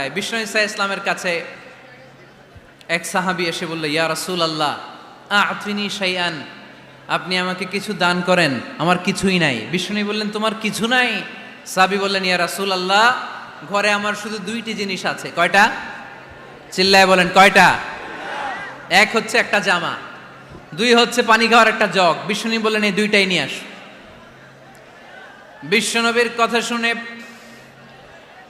বিষ্ণু ইসা ইসলামের কাছে এক সাহাবি এসে বলল, ইয়া রাসূল আল্লাহ শাইআন, আপনি আমাকে কিছু দান করেন, আমার কিছুই নাই। বিষ্ণু বললেন, তোমার কিছু নাই? সাহাবি বললেন, ইয়া রাসূল আল্লাহ ঘরে আমার শুধু দুইটি জিনিস আছে। কয়টা? চিল্লায় বলেন, কয়টা? এক হচ্ছে একটা জামা, দুই হচ্ছে পানি খাওয়ার একটা জগ। বিষ্ণু বললেন, এই দুইটাই নিয়ে আস। বিশ্বনবীর কথা শুনে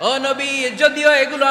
ও নবী যদিও এগুলো